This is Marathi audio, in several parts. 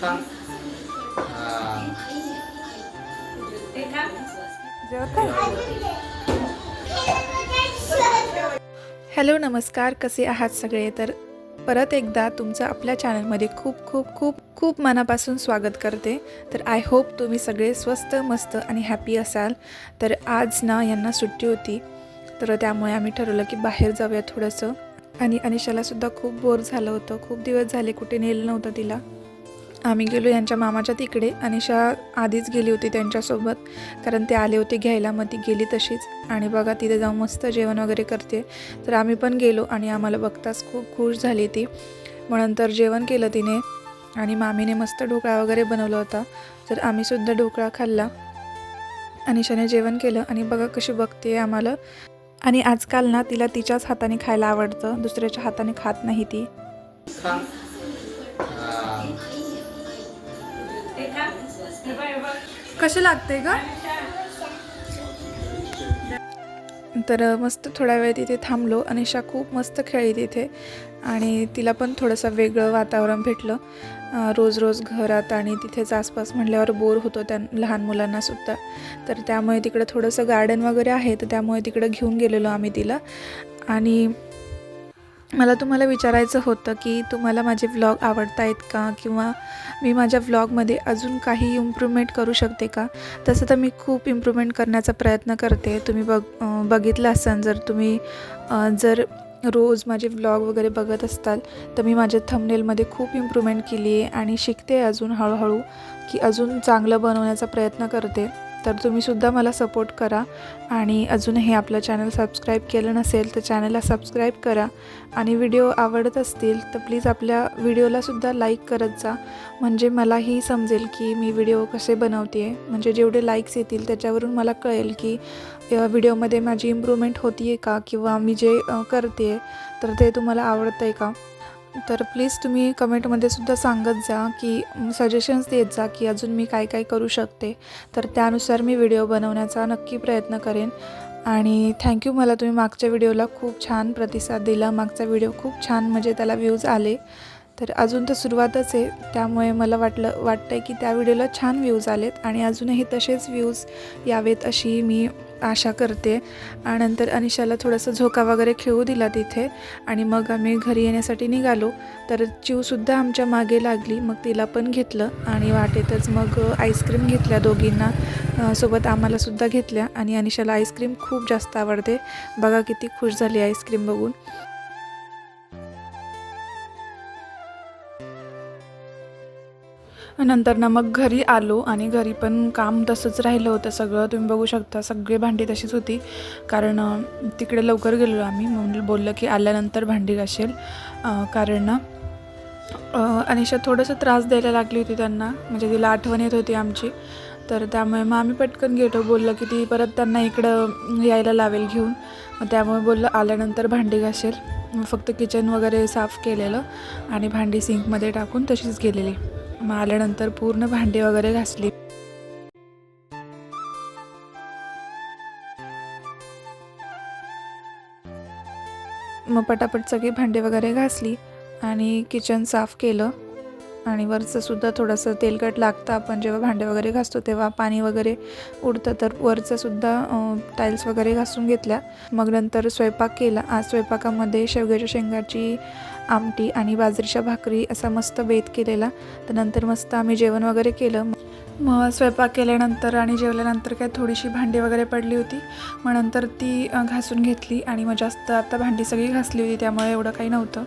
खा हॅलो नमस्कार. कसे आहात सगळे? तर परत एकदा तुमचं आपल्या चॅनलमध्ये खूप खूप खूप खूप मनापासून स्वागत करते. तर आय होप तुम्ही सगळे स्वस्त मस्त आणि हॅपी असाल. तर आज ना यांना सुट्टी होती. तर त्यामुळे आम्ही ठरवलं की बाहेर जाऊया थोडंसं. आणि अनिशालासुद्धा खूप बोर झालं होतं. खूप दिवस झाले कुठे नेलं नव्हतं तिला. आम्ही गेलो यांच्या मामाच्या तिकडे अनिशा आधीच गेली होती त्यांच्यासोबत. कारण ते आले होते घ्यायला मग ती गेली तशीच. आणि बघा तिथे जाऊन मस्त जेवण वगैरे करते. तर आम्ही पण गेलो आणि आम्हाला बघताच खूप खुश झाली ती. मग नंतर जेवण केलं तिने आणि मामीने मस्त ढोकळा वगैरे बनवला होता. तर आम्हीसुद्धा ढोकळा खाल्ला. अनिशाने जेवण केलं आणि बघा कशी बघते आम्हाला. आणि आजकाल ना तिला तिच्याच हाताने खायला आवडतं. दुसऱ्याच्या हाताने खात नाही ती. कसे लागते का तर मस्त थोडा वेळ तिथे थांबलो. अनिशा खूप मस्त खेळली तिथे. आणि तिला पण थोडंसं वेगळं वातावरण भेटलं. रोज रोज घरात आणि तिथेच आसपास म्हटल्यावर बोर होतो त्या लहान मुलांना सुद्धा. तर त्यामुळे तिकडं थोडंसं गार्डन वगैरे आहे तर त्यामुळे तिकडं घेऊन गेलेलो आम्ही तिला. आणि मला तुम्हाला विचारायचं होतं की तुम्हाला माझे व्लॉग आवडत आहेत का? किंवा मी माझ्या व्लॉगमध्ये अजून काही इम्प्रूव्हमेंट करू शकते का? तसं तर मी खूप इम्प्रूव्हमेंट करण्याचा प्रयत्न करते. तुम्ही बघ बघितलं असाल जर तुम्ही जर रोज माझे व्लॉग वगैरे बघत असताल तर मी माझ्या थंबनेलमध्ये खूप इम्प्रूव्हमेंट केली आहे आणि शिकते अजून हळूहळू की अजून चांगलं बनवण्याचा प्रयत्न करते. तर तुम्हीसुद्धा मला सपोर्ट करा आणि अजूनही आपलं चॅनल सबस्क्राईब केलं नसेल तर चॅनलला सबस्क्राईब करा आणि व्हिडिओ आवडत असतील तर प्लीज आपल्या व्हिडिओलासुद्धा लाईक करत जा. म्हणजे मलाही समजेल की मी व्हिडिओ कसे बनवते आहे म्हणजे जेवढे लाईक्स येतील त्याच्यावरून मला कळेल की व्हिडिओमध्ये माझी इम्प्रूव्हमेंट होती आहे का किंवा मी जे करते आहे तर ते तुम्हाला आवडतं आहे का? तर प्लीज तुम्ही कमेंटमध्ये सुद्धा सांगत जा की सजेशन्स देत जा की अजून मी काय काय करू शकते. तर त्यानुसार मी व्हिडिओ बनवण्याचा नक्की प्रयत्न करेन. आणि थँक्यू मला तुम्ही मागच्या व्हिडिओला खूप छान प्रतिसाद दिला. मागचा व्हिडिओ खूप छान म्हणजे त्याला व्ह्यूज आले. तर अजून तर सुरुवातच आहे. त्यामुळे मला वाटलं वाटतं आहे की त्या व्हिडिओला छान व्ह्यूज आलेत आणि अजूनही तसेच व्ह्यूज यावेत अशी मी आशा करते. आणि नंतर अनिशाला थोडंसं झोका वगैरे खेळू दिला तिथे आणि मग आम्ही घरी येण्यासाठी निघालो. तर चिवसुद्धा आमच्या मागे लागली मग तिला पण घेतलं आणि वाटेतच मग आईस्क्रीम घेतल्या दोघींना. सोबत आम्हालासुद्धा घेतल्या आणि अनिशाला आईस्क्रीम खूप जास्त आवडते. बघा किती खुश झाली आईस्क्रीम बघून. नंतर ना मग घरी आलो आणि घरी पण काम तसंच राहिलं होतं. सगळं तुम्ही बघू शकता सगळी भांडी तशीच होती. कारण तिकडे लवकर गेलो आम्ही. म्हणून बोललं की आल्यानंतर भांडी घासेल. कारण ना अनिशा थोडंसं त्रास द्यायला लागली होती त्यांना. म्हणजे तिला आठवण येत होती आमची. तर त्यामुळे मग आम्ही पटकन गेलो. बोललं की ती परत त्यांना इकडं यायला लावेल घेऊन. मग त्यामुळे बोललं आल्यानंतर भांडी घासेल. फक्त किचन वगैरे साफ केलेलं आणि भांडी सिंकमध्ये टाकून तशीच गेलेली. मग आल्यानंतर पूर्ण भांडी वगैरे घासली. मग पटापट सगळी भांडी वगैरे घासली आणि किचन साफ केलं. आणि वरचंसुद्धा थोडंसं तेलकट लागतं. आपण जेव्हा भांडे वगैरे घासतो तेव्हा पाणी वगैरे उडतं. तर वरचंसुद्धा टाईल्स वगैरे घासून घेतल्या. मग नंतर स्वयंपाक केला. आज स्वयंपाकामध्ये शेवग्याच्या शेंगाची आमटी आणि बाजरीच्या भाकरी असा मस्त बेत केलेला. तर नंतर मस्त आम्ही जेवण वगैरे केलं. मग स्वयंपाक केल्यानंतर आणि जेवल्यानंतर काय थोडीशी भांडी वगैरे पडली होती. मग नंतर ती घासून घेतली आणि मग जास्त आता भांडी सगळी घासली होती त्यामुळे एवढं काही नव्हतं.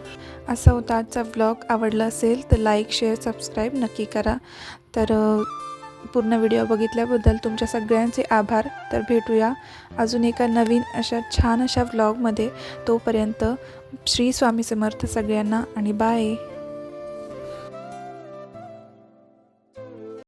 असा होता आजचा व्लॉग आवडला असेल तर लाईक शेअर सबस्क्राईब नक्की करा. तर पूर्ण व्हिडिओ बघितल्याबद्दल तुमच्या सगळ्यांचे आभार. तर भेटूया अजून एका नवीन अशा छान अशा व्लॉगमध्ये तोपर्यंत श्री स्वामी समर्थ सगळ्यांना आणि बाय